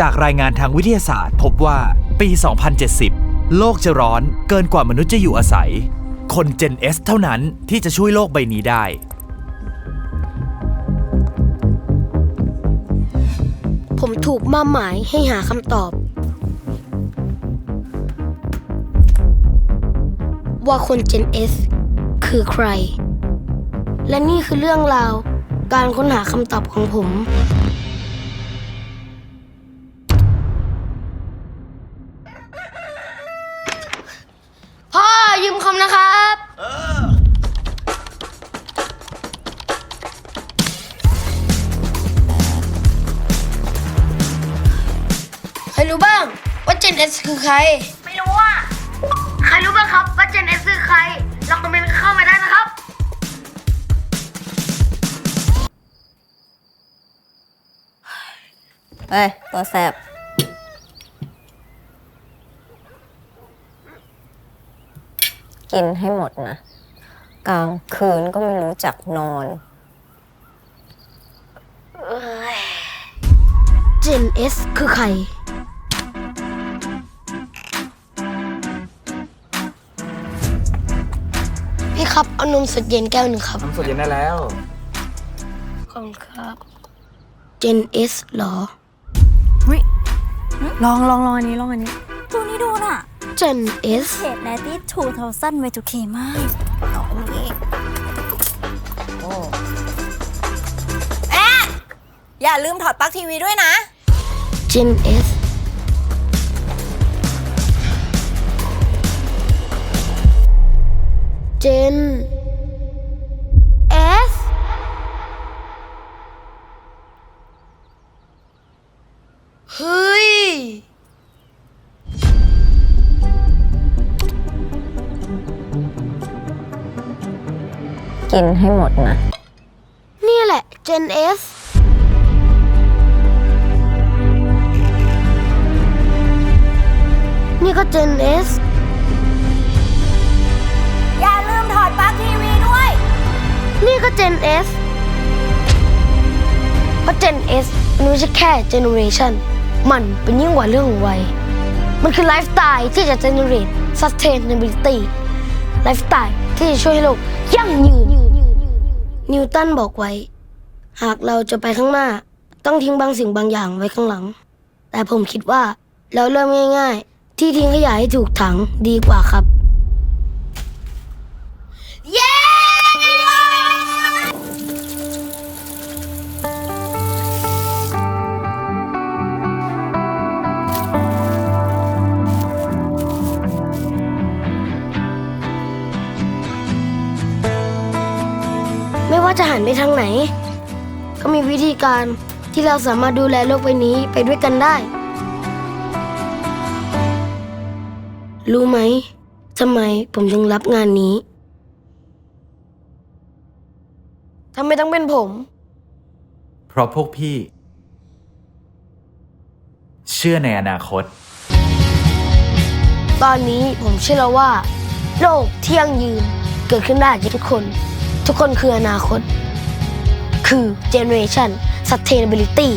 จากรายงานทางวิทยาศาสตร์ พบว่าปี 2070 โลกจะร้อนเกินกว่ามนุษย์จะอยู่อาศัย คน Gen S เท่านั้นที่จะช่วยโลกใบนี้ได้ ผมถูกมาหมายให้หาคำตอบ ว่าคน Gen S คือใคร และนี่คือเรื่องราวการค้นหาคำตอบของผม ว่า Gen S คือใคร ไม่รู้อะใครรู้บ้างครับว่า Gen S คือใครลองคอมเมนต์เข้ามาได้นะครับเอ้ยตัวแสบกินให้หมดนะ กลางคืนก็ไม่รู้จักนอน Gen S คือใคร ครับ เอานมสดเย็นแก้วหนึ่งครับ น้ำสดเย็นได้แล้ว ขอบคุณครับ Gen S เหรอลองลองลองอันนี้ลองอันนี้ดูนี่ดูน่ะ Gen S เพจแนตี้2000 way to k มากอย่าลืมถอดปลั๊กทีวีด้วยนะ Gen S Gen S เฮ้ย กินให้หมดนะ นี่แหละ Gen S นี่ก็ Gen S Gen S เพราะ Gen S มันไม่ใช่แค่ generation มันเป็นยิ่งกว่าเรื่องของวัย มันคือไลฟ์สไตล์ที่จะ generate sustainability ไลฟ์สไตล์ที่จะช่วยให้โลกยั่งยืน นิวตันบอกไว้ หากเราจะไปข้างหน้า ต้องทิ้งบางสิ่งบางอย่างไว้ข้างหลัง แต่ผมคิดว่า เราเริ่มง่าย ๆ ที่ทิ้งขยะให้ถูกถังดีกว่าครับ ไม่ว่าจะหันไปทางไหน ก็มีวิธีการที่เราสามารถดูแลโลกใบนี้ไปด้วยกันได้ รู้ไหมทำไมผมถึงรับงานนี้ทำไมต้องเป็นผม เพราะพวกพี่ เชื่อในอนาคต ตอนนี้ผมเชื่อแล้วว่า โลกที่ยั่งยืนเกิดขึ้นได้จากทุกคน ทุกคนคืออนาคต คือ generation sustainability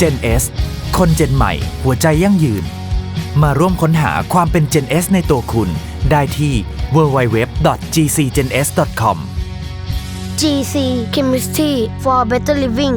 Gen S คน Gen ใหม่ หัวใจยั่งยืน มาร่วมค้นหาความเป็น Gen S ในตัวคุณ ได้ที่ www.gcgens.com GC Chemistry for Better Living